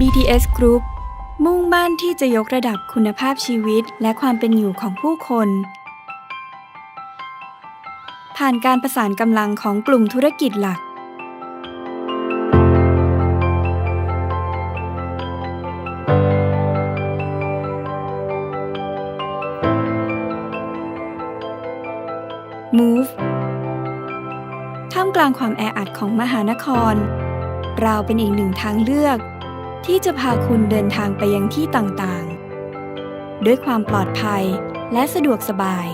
BTS Group มุ่งมั่นที่จะยกระดับคุณภาพชีวิตและความเป็นอยู่ของผู้คน ผ่านการประสานกำลังของกลุ่มธุรกิจหลัก Move ท่ามกลางความแออัดของมหานคร เราเป็นอีกหนึ่งทางเลือก ที่จะพาคุณเดินทางไปยังที่ต่างๆ ด้วยความปลอดภัยและสะดวกสบาย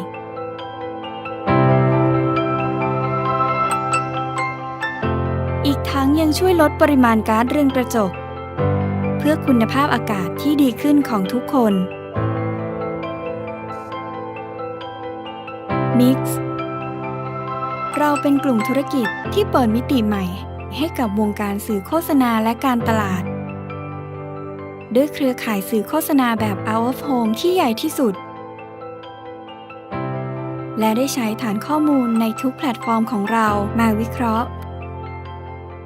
อีกทั้งยังช่วยลดปริมาณก๊าซเรือนกระจก เพื่อคุณภาพอากาศที่ดีขึ้นของทุกคน Mix เราเป็นกลุ่มธุรกิจที่เปิดมิติใหม่ให้กับวงการสื่อโฆษณาและการตลาด ด้วยเครือข่ายสื่อโฆษณาแบบ Out of Home ที่ใหญ่ที่สุด และได้ใช้ฐานข้อมูลในทุกแพลตฟอร์มของเรามาวิเคราะห์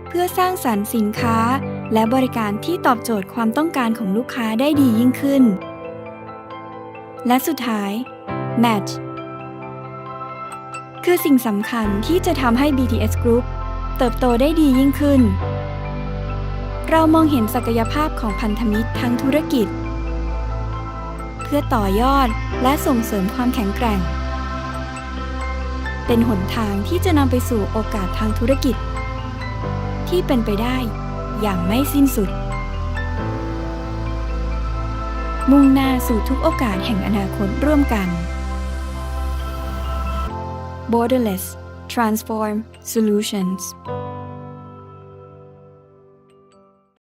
เพื่อสร้างสรรค์สินค้า และบริการที่ตอบโจทย์ความต้องการของลูกค้าได้ดียิ่งขึ้น และสุดท้าย Match คือสิ่งสำคัญที่จะทำให้ BTS Group เติบโตได้ดียิ่งขึ้น เรามองเห็นศักยภาพของพันธมิตรทางธุรกิจ เพื่อต่อยอดและส่งเสริมความแข็งแกร่ง เป็นหนทางที่จะนำไปสู่โอกาสทางธุรกิจ ที่เป็นไปได้อย่างไม่สิ้นสุด มุ่งหน้าสู่ทุกโอกาสแห่งอนาคตร่วมกัน Borderless Transform Solutions